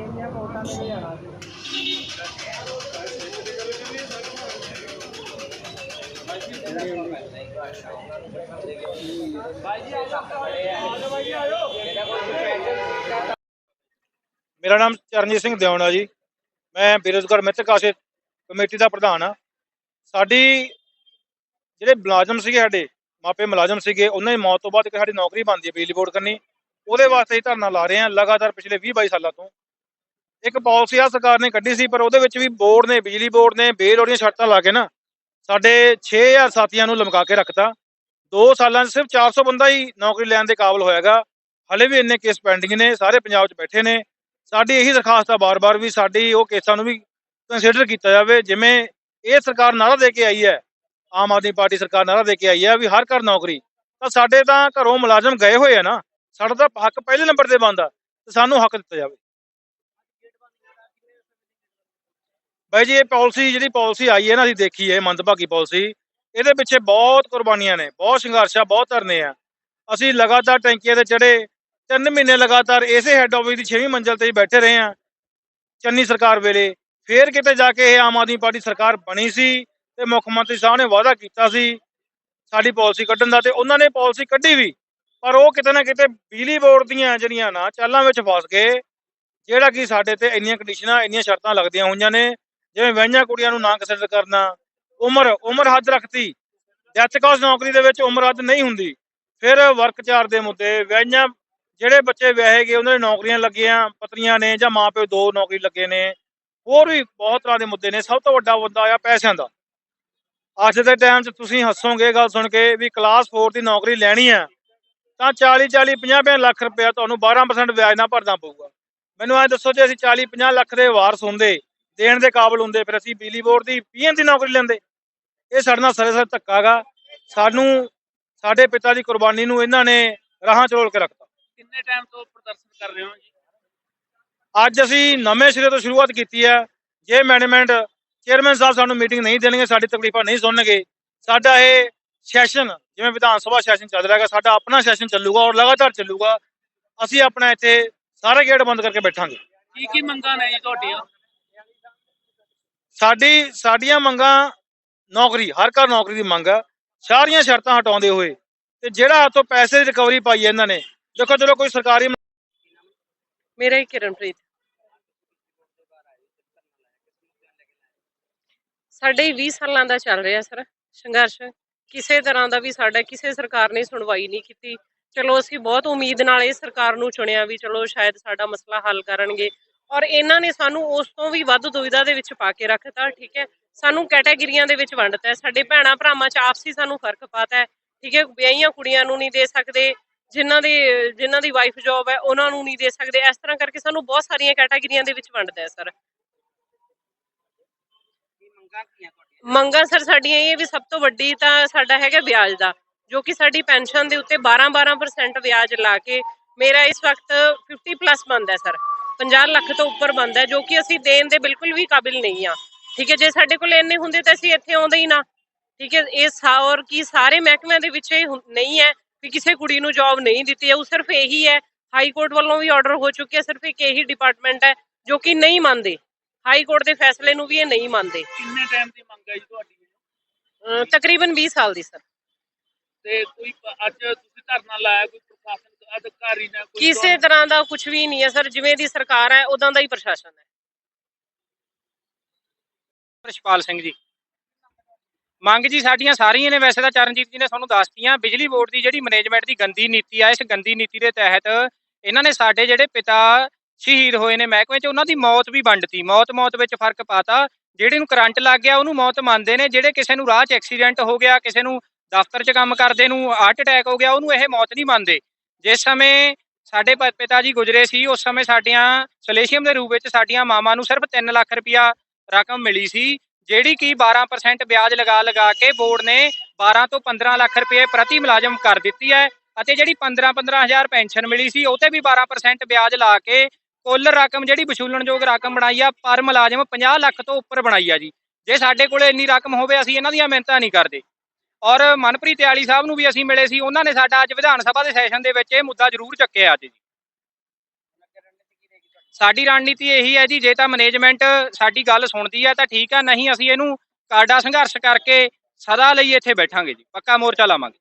ਇਹਦੀਆਂ ਵੋਟਾਂ ਤੇ ਜਾਣਾ ਮੇਰਾ ਨਾਮ ਚਰਨਜੀਤ ਸਿੰਘ ਦਿਉਣਾ ਜੀ। ਮੈਂ ਬੇਰੁਜ਼ਗਾਰ ਮਿੱਤਰ ਕਾਸ਼ਤ ਕਮੇਟੀ ਦਾ ਪ੍ਰਧਾਨ ਆ ਸਾਡੀ ਜਿਹੜੇ ਮੁਲਾਜ਼ਮ ਸੀਗੇ ਸਾਡੇ, ਮਾਪੇ ਮੁਲਾਜ਼ਮ ਸੀਗੇ, ਉਹਨਾਂ ਦੀ ਮੌਤ ਤੋਂ ਬਾਅਦ ਇੱਕ ਸਾਡੀ ਨੌਕਰੀ ਬਣਦੀ ਹੈ ਬਿਜਲੀ ਬੋਰਡ ਕਰਨੀ ਉਹਦੇ ਵਾਸਤੇ ਹੀ ਧਰਨਾ ਲਾ ਰਹੇ ਹਾਂ, ਲਗਾਤਾਰ ਪਿਛਲੇ 20 22 ਸਾਲਾਂ ਤੋਂ। ਇੱਕ ਪਾਲਿਸੀ ਆ, ਸਰਕਾਰ ਨੇ ਕੱਢੀ ਸੀ, ਪਰ ਉਹਦੇ ਵਿੱਚ ਵੀ ਬੋਰਡ ਨੇ, ਬਿਜਲੀ ਬੋਰਡ ਨੇ ਬੇਲੋੜੀਆਂ ਸ਼ਰਤਾਂ ਲਾ ਕੇ ਨਾ ਸਾਡੇ 6000 ਸਾਥੀਆਂ ਨੂੰ ਲਮਕਾ ਕੇ ਰੱਖਤਾ। 2 ਸਾਲਾਂ 'ਚ ਸਿਰਫ 400 ਬੰਦਾ ਹੀ ਨੌਕਰੀ ਲੈਣ ਦੇ ਕਾਬਿਲ ਹੋਇਆਗਾ। ਹਲੇ ਵੀ ਇੰਨੇ ਕੇਸ ਪੈਂਡਿੰਗ ਨੇ, ਸਾਰੇ ਪੰਜਾਬ 'ਚ ਬੈਠੇ ਨੇ। ਸਾਡੀ ਇਹੀ ਦਰਖਾਸਤ ਆ ਬਾਰ-ਬਾਰ ਵੀ ਸਾਡੀ ਉਹ ਕੇਸਾਂ ਨੂੰ ਵੀ ਕੰਸੀਡਰ ਕੀਤਾ ਜਾਵੇ। ਜਿਵੇਂ ਇਹ ਸਰਕਾਰ ਨਾਰਾ ਦੇ ਕੇ ਆਈ ਹੈ, ਆਮ ਆਦਮੀ ਪਾਰਟੀ ਸਰਕਾਰ ਨਾਰਾ ਦੇ ਕੇ ਆਈ ਹੈ ਵੀ ਹਰ ਘਰ ਨੌਕਰੀ, ਤਾਂ ਸਾਡੇ ਤਾਂ ਘਰੋਂ ਮੁਲਾਜ਼ਮ ਗਏ ਹੋਏ ਆ ਨਾ, ਸਾਡਾ ਤਾਂ ਹੱਕ ਪਹਿਲੇ ਨੰਬਰ ਤੇ ਬਣਦਾ, ਤੇ ਸਾਨੂੰ ਹੱਕ ਦਿੱਤਾ ਜਾਵੇ। ਬਾਈ ਜੀ, ਇਹ ਪਾਲਿਸੀ, ਜਿਹੜੀ ਪਾਲਿਸੀ ਆਈ ਹੈ ਨਾ, ਅਸੀਂ ਦੇਖੀ ਹੈ ਮੰਦਭਾਗੀ ਪਾਲਿਸੀ। ਇਹਦੇ ਪਿੱਛੇ ਬਹੁਤ ਕੁਰਬਾਨੀਆਂ ਨੇ, ਬਹੁਤ ਸੰਘਰਸ਼ ਆ, ਬਹੁਤ ਧਰਨੇ ਆ। ਅਸੀਂ ਲਗਾਤਾਰ ਟੈਂਕੀਆਂ ਤੇ ਚੜੇ ਤਿੰਨ ਮਹੀਨੇ ਲਗਾਤਾਰ ਇਸੇ ਹੈੱਡ ਆਫਿਸ ਦੀ 6ਵੀਂ ਮੰਜ਼ਲ ਤੇ ਹੀ ਬੈਠੇ ਰਹੇ ਆ ਚੰਨੀ ਸਰਕਾਰ ਵੇਲੇ ਫੇਰ ਕਿਤੇ ਜਾ ਕੇ ਇਹ ਆਮ ਆਦਮੀ ਪਾਰਟੀ ਸਰਕਾਰ ਬਣੀ ਸੀ ਤੇ ਮੁੱਖ ਮੰਤਰੀ ਸਾਹਿਬ ਨੇ ਵਾਅਦਾ ਕੀਤਾ ਸੀ ਸਾਡੀ ਪਾਲਿਸੀ ਕੱਢਣ ਦਾ ਤੇ ਉਹਨਾਂ ਨੇ ਪਾਲਿਸੀ ਕੱਢੀ ਵੀ, ਪਰ ਉਹ ਕਿਤੇ ਨਾ ਕਿਤੇ ਬਿਜਲੀ ਬੋਰਡ ਦੀਆਂ ਜਿਹੜੀਆਂ ਨਾ ਚਾਲਾਂ ਵਿੱਚ ਫਸ ਗਏ, ਜਿਹੜਾ ਕਿ ਸਾਡੇ ਤੇ ਇੰਨੀਆਂ ਕੰਡੀਸ਼ਨਾਂ ਇੰਨੀਆਂ ਸ਼ਰਤਾਂ ਲੱਗਦੀਆਂ ਹੋਈਆਂ ਨੇ ਜਿਵੇਂ ਵਹਿਈਆਂ ਕੁੜੀਆਂ ਨੂੰ ਨਾ ਕੰਸੀਡਰ ਕਰਨਾ, ਉਮਰ ਉਮਰ ਹੱਦ ਰੱਖਤੀ। ਡੈਥ ਕਾਸ ਨੌਕਰੀ ਦੇ ਵਿੱਚ ਉਮਰ ਹੱਦ ਨਹੀਂ ਹੁੰਦੀ, ਫਿਰ ਵਰਕ ਚਾਰ ਦੇ ਮੁੱਦੇ ਵਹਿਈਆਂ ਜਿਹੜੇ ਬੱਚੇ ਵਿਆਹੇ ਗਏ, ਉਹਨਾਂ ਦੀ ਨੌਕਰੀਆਂ ਲੱਗੀਆਂ, ਪਤਨੀਆਂ ਨੇ ਜਾਂ ਮਾਪਿਓ ਦੋ ਨੌਕਰੀ ਲੱਗੇ ਨੇ, ਹੋਰ ਵੀ ਬਹੁਤ ਤਰ੍ਹਾਂ ਦੇ ਮੁੱਦੇ ਨੇ, ਸਭ ਤੋਂ ਵੱਡਾ ਮੁੱਦਾ ਆ ਪੈਸਿਆਂ ਦਾ। ਅੱਜ ਦੇ ਟਾਈਮ 'ਚ ਤੁਸੀਂ ਹੱਸੋਗੇ, ਗੱਲ ਸੁਣ ਕੇ ਵੀ ਕਲਾਸ 4 ਦੀ ਨੌਕਰੀ ਲੈਣੀ ਆ, ਤਾਂ 40 40 50 50 ਲੱਖ ਰੁਪਇਆ ਤੁਹਾਨੂੰ 12% ਵਿਆਜ ਨਾਲ ਭਰਨਾ ਪਊਗਾ। ਮੈਨੂੰ ਐ ਦੱਸੋ ਜੇ ਅਸੀਂ 40 50 ਲੱਖ ਦੇ ਵਾਰਸ ਹੁੰਦੇ ਦੇਣ ਦੇ ਕਾਬਿਲ ਹੁੰਦੇ ਫਿਰ ਅਸੀਂ ਬਿਜਲੀ ਬੋਰਡ ਦੀ ਪੀਐਨ ਦੀ ਨੌਕਰੀ ਲੈਂਦੇ। ਇਹ ਸਾਡੇ ਨਾਲ ਸਰੇ ਧੱਕਾ ਗਾ। ਸਾਨੂੰ ਸਾਡੇ ਪਿਤਾ ਦੀ ਕੁਰਬਾਨੀ ਨੂੰ ਇਹਨਾਂ ਨੇ ਰਾਹਾਂ ਚੋਲ ਕੇ ਰੱਖਤਾ। ਕਿੰਨੇ ਟਾਈਮ ਤੋਂ ਪ੍ਰਦਰਸ਼ਨ ਕਰ ਰਹੇ ਹੋ ਜੀ? ਅੱਜ ਅਸੀਂ ਨਵੇਂ ਸਿਰੇ ਤੋਂ ਸ਼ੁਰੂਆਤ ਕੀਤੀ ਹੈ। ਜੇ ਮੈਨੇਜਮੈਂਟ ਚੇਅਰਮੈਨ ਸਾਹਿਬ ਸਾਨੂੰ ਮੀਟਿੰਗ ਨਹੀਂ ਦੇਣਗੇ ਸਾਡੀ ਤਕਲੀਫਾਂ ਨਹੀਂ ਸੁਣਨਗੇ। ਸਾਡਾ ਇਹ ਸੈਸ਼ਨ ਜਿਵੇਂ ਵਿਧਾਨ ਸਭਾ ਸੈਸ਼ਨ ਚੱਲ ਰਿਹਾ ਹੈਗਾ ਸਾਡਾ ਆਪਣਾ ਸੈਸ਼ਨ ਚੱਲੂਗਾ ਔਰ ਲਗਾਤਾਰ ਚੱਲੂਗਾ। ਅਸੀਂ ਆਪਣਾ ਇੱਥੇ ਸਾਰੇ ਗੇਟ ਬੰਦ ਕਰਕੇ ਬੈਠਾਂਗੇ। ਕੀ ਕੀ ਮੰਗਾਂ ਨੇ ਜੀ ਤੁਹਾਡੀਆਂ? ਸਾਡੀ, ਸਾਡੀਆਂ ਮੰਗਾਂ ਨੌਕਰੀ, ਹਰ ਘਰ ਨੌਕਰੀ ਦੀ ਮੰਗ ਹੈ ਸਾਰੀਆਂ ਸ਼ਰਤਾਂ ਹਟਾਉਂਦੇ ਹੋਏ ਤੇ ਜਿਹੜਾ ਹੱਥੋਂ ਪੈਸੇ ਦੀ ਰਿਕਵਰੀ ਪਾਈ ਹੈ ਇਹਨਾਂ ਨੇ, ਦੇਖੋ, ਚਲੋ, ਕੋਈ ਸਰਕਾਰੀ ਮੇਰਾ ਹੀ ਕਿਰਨਪ੍ਰੀਤ। ਸਾਡੇ 20 ਸਾਲਾਂ ਦਾ ਚੱਲ ਰਿਹਾ ਸਰ, ਸੰਘਰਸ਼। ਕਿਸੇ ਤਰ੍ਹਾਂ ਦਾ ਵੀ ਸਾਡਾ, ਕਿਸੇ ਸਰਕਾਰ ਨੇ ਸੁਣਵਾਈ ਨਹੀਂ ਕੀਤੀ। ਚਲੋ, ਅਸੀਂ ਬਹੁਤ ਉਮੀਦ ਨਾਲ ਇਹ ਸਰਕਾਰ ਨੂੰ ਚੁਣਿਆ ਵੀ ਚਲੋ, ਸ਼ਾਇਦ ਸਾਡਾ ਮਸਲਾ ਹੱਲ ਕਰਨਗੇ। ਔਰ ਇਹਨਾਂ ਨੇ ਸਾਨੂੰ ਉਸ ਤੋਂ ਵੀ ਵੱਧ ਦੁਵਿਧਾ ਦੇ ਵਿੱਚ ਪਾ ਕੇ ਰੱਖਤਾ ਠੀਕ ਹੈ। ਸਾਨੂੰ ਕੈਟਾਗਰੀਆਂ ਦੇ ਵਿੱਚ ਵੰਡਤਾ ਹੈ। ਸਾਡੇ ਭੈਣਾ ਭਰਾਵਾਂ 'ਚ ਆਪਸੀ ਸਾਨੂੰ ਫ਼ਰਕ ਪਾਤਾ ਹੈ ਠੀਕ ਹੈ। ਵਿਆਹੀਆਂ ਕੁੜੀਆਂ ਨੂੰ ਨਹੀਂ ਦੇ ਸਕਦੇ ਜਿਨ੍ਹਾਂ ਦੇ ਜਿਨ੍ਹਾਂ ਦੀ ਵਾਈਫ ਜੌਬ ਹੈ ਉਹਨਾਂ ਨੂੰ ਨਹੀਂ ਦੇ ਸਕਦੇ। ਇਸ ਤਰ੍ਹਾਂ ਕਰਕੇ ਸਾਨੂੰ ਬਹੁਤ ਸਾਰੀਆਂ ਕੈਟਾਗਰੀਆਂ ਦੇ ਵਿੱਚ ਵੰਡਦਾ ਹੈ ਸਰ। ਮੰਗਾਂ ਸਰ ਸਾਡੀਆਂ ਇਹ ਵੀ ਸਭ ਤੋਂ ਵੱਡੀ ਤਾਂ ਸਾਡਾ ਹੈਗਾ ਵਿਆਜ ਦਾ ਜੋ ਕਿ ਸਾਡੀ ਪੈਨਸ਼ਨ ਦੇ ਉੱਤੇ 12-12% ਵਿਆਜ ਲਾ ਕੇ ਮੇਰਾ ਇਸ ਵਕਤ 50 ਪਲੱਸ ਬਣਦਾ ਹੈ ਸਰ। 50 ਲੱਖ ਤੋਂ ਉੱਪਰ ਬਣਦਾ ਹੈ ਜੋ ਕਿ ਅਸੀਂ ਦੇਣ ਦੇ ਬਿਲਕੁਲ ਵੀ ਕਾਬਿਲ ਨਹੀਂ ਆ ਠੀਕ ਹੈ ਜੇ ਸਾਡੇ ਕੋਲ ਇੰਨੇ ਹੁੰਦੇ ਤਾਂ ਅਸੀਂ ਇੱਥੇ ਆਉਂਦੇ ਹੀ ਨਾ। ਠੀਕ ਹੈ ਇਹ ਸਾ ਔਰ ਕੀ ਸਾਰੇ ਮਹਿਕਮਿਆਂ ਦੇ ਵਿੱਚ ਇਹ ਹੁੰ- ਨਹੀਂ ਹੈ ਵੀ ਕਿਸੇ ਕੁੜੀ ਨੂੰ ਜੌਬ ਨਹੀਂ ਦਿੱਤੀ ਹੈ ਉਹ ਸਿਰਫ ਇਹੀ ਹੈ ਹਾਈ ਕੋਰਟ ਵੱਲੋਂ ਵੀ ਆਰਡਰ ਹੋ ਚੁੱਕਿਆ ਸਿਰਫ ਇੱਕ ਇਹੀ ਡਿਪਾਰਟਮੈਂਟ ਹੈ ਜੋ ਕਿ ਨਹੀਂ ਮੰਨਦੇ। ਹਾਈ ਕੋਰਟ ਦੇ ਫੈਸਲੇ ਨੂੰ ਵੀ ਇਹ ਨਹੀਂ ਮੰਨਦੇ। ਕਿੰਨੇ ਟਾਈਮ ਦੀ ਮੰਗ ਹੈ ਜੀ ਤੁਹਾਡੀ? ਅਹ ਤਕਰੀਬਨ 20 ਸਾਲ ਦੀ ਸਰ। ਤੇ ਕੋਈ ਪ- ਅੱਜ ਤੁਸੀਂ ਧਰਨਾ ਲਾਇਆ ਕੋਈ ਅਧਿਕਾਰੀ ਨੇ ਕੋਈ ਕਿਸੇ ਤਰ੍ਹਾਂ ਦਾ ਕੁਝ ਵੀ ਨਹੀਂ ਹੈ ਸਰ ਜਿਵੇਂ ਦੀ ਸਰਕਾਰ ਹੈ ਉਦਾਂ ਦਾ ਹੀ ਪ੍ਰਸ਼ਾਸਨ ਹੈ। ਰਸ਼ਪਾਲ ਸਿੰਘ ਜੀ। ਮੰਗ ਜੀ ਸਾਡੀਆਂ ਸਾਰੀਆਂ ਨੇ ਵੈਸੇ ਤਾਂ ਚਰਨਜੀਤ ਜੀ ਨੇ ਤੁਹਾਨੂੰ ਦੱਸਤੀਆਂ ਬਿਜਲੀ ਬੋਰਡ ਦੀ ਜਿਹੜੀ ਮੈਨੇਜਮੈਂਟ ਦੀ ਗੰਦੀ ਨੀਤੀ ਆ ਇਸ ਗੰਦੀ ਨੀਤੀ ਦੇ ਤਹਿਤ ਇਹਨਾਂ ਨੇ ਸਾਡੇ ਜਿਹੜੇ ਪਿਤਾ ਸ਼ਹੀਦ ਹੋਏ ਨੇ ਮਹਿਕਮੇ 'ਚ ਉਹਨਾਂ ਦੀ ਮੌਤ ਵੀ ਵੰਡਤੀ। ਮੌਤ ਮੌਤ ਵਿੱਚ ਫ਼ਰਕ ਪਾਤਾ। ਜਿਹੜੇ ਨੂੰ ਕਰੰਟ ਲੱਗ ਗਿਆ ਉਹਨੂੰ ਮੌਤ ਮੰਨਦੇ ਨੇ। ਜਿਹੜੇ ਕਿਸੇ ਨੂੰ ਰਾਹ 'ਚ ਐਕਸੀਡੈਂਟ ਹੋ ਗਿਆ ਕਿਸੇ ਨੂੰ ਦਫ਼ਤਰ 'ਚ ਕੰਮ ਕਰਦੇ ਨੂੰ ਹਾਰਟ ਅਟੈਕ ਹੋ ਗਿਆ ਉਹਨੂੰ ਇਹ ਮੌਤ ਨਹੀਂ ਮੰਨਦੇ। ਜਿਸ ਸਮੇਂ ਸਾਡੇ ਪ- ਪਿਤਾ ਜੀ ਗੁਜਰੇ ਸੀ, ਉਸ ਸਮੇਂ ਸਾਡੀਆਂ ਸਲੇਸ਼ੀਅਮ ਦੇ ਰੂਪ ਵਿੱਚ ਸਾਡੀਆਂ ਮਾਵਾਂ ਨੂੰ ਸਿਰਫ 3 ਲੱਖ ਰੁਪਇਆ ਰਕਮ ਮਿਲੀ ਸੀ, ਜਿਹੜੀ ਕਿ 12% ਵਿਆਜ ਲਗਾ ਲਗਾ ਕੇ ਬੋਰਡ ਨੇ 12 ਤੋਂ 15 ਲੱਖ ਰੁਪਏ ਪ੍ਰਤੀ ਮੁਲਾਜ਼ਮ ਕਰ ਦਿੱਤੀ ਹੈ ਅਤੇ ਜਿਹੜੀ 15 15000 ਪੈਨਸ਼ਨ ਮਿਲੀ ਸੀ, ਉਹ ਤੇ ਵੀ 12% ਵਿਆਜ ਲਾ ਕੇ ਕੁੱਲ ਰਕਮ ਜਿਹੜੀ ਵਸੂਲਣਯੋਗ ਰਕਮ ਬਣਾਈ ਆ, ਪਰ ਮੁਲਾਜ਼ਮ 50 ਲੱਖ ਤੋਂ ਉੱਪਰ ਬਣਾਈ ਆ ਜੀ। ਜੇ ਸਾਡੇ ਕੋਲੇ ਇੰਨੀ ਰਕਮ ਹੋਵੇ, ਅਸੀਂ ਇਹਨਾਂ ਦੀਆਂ ਮਿਹਨਤਾਂ ਨਹੀਂ ਕਰਦੇ। ਔਰ ਮਨਪ੍ਰੀਤ ਆਲੀ ਸਾਹਿਬ ਨੂੰ ਵੀ ਅਸੀਂ ਮਿਲੇ ਸੀ, ਉਹਨਾਂ ਨੇ ਸਾਡਾ ਅੱਜ ਵਿਧਾਨ ਸਭਾ ਦੇ ਸੈਸ਼ਨ ਦੇ ਵਿੱਚ ਇਹ ਮੁੱਦਾ ਜ਼ਰੂਰ ਚੱਕਿਆ ਅੱਜ ਜੀ। ਸਾਡੀ ਰਣਨੀਤੀ ਇਹੀ ਹੈ ਜੀ, ਜੇ ਤਾਂ ਮੈਨੇਜਮੈਂਟ ਸਾਡੀ ਗੱਲ ਸੁਣਦੀ ਹੈ ਤਾਂ ਠੀਕ ਆ, ਨਹੀਂ ਅਸੀਂ ਇਹਨੂੰ ਕਾਡਾ ਸੰਘਰਸ਼ ਕਰਕੇ ਸਦਾ ਲਈ ਇੱਥੇ ਬੈਠਾਂਗੇ ਜੀ, ਪੱਕਾ ਮੋਰਚਾ ਲਾਵਾਂਗੇ।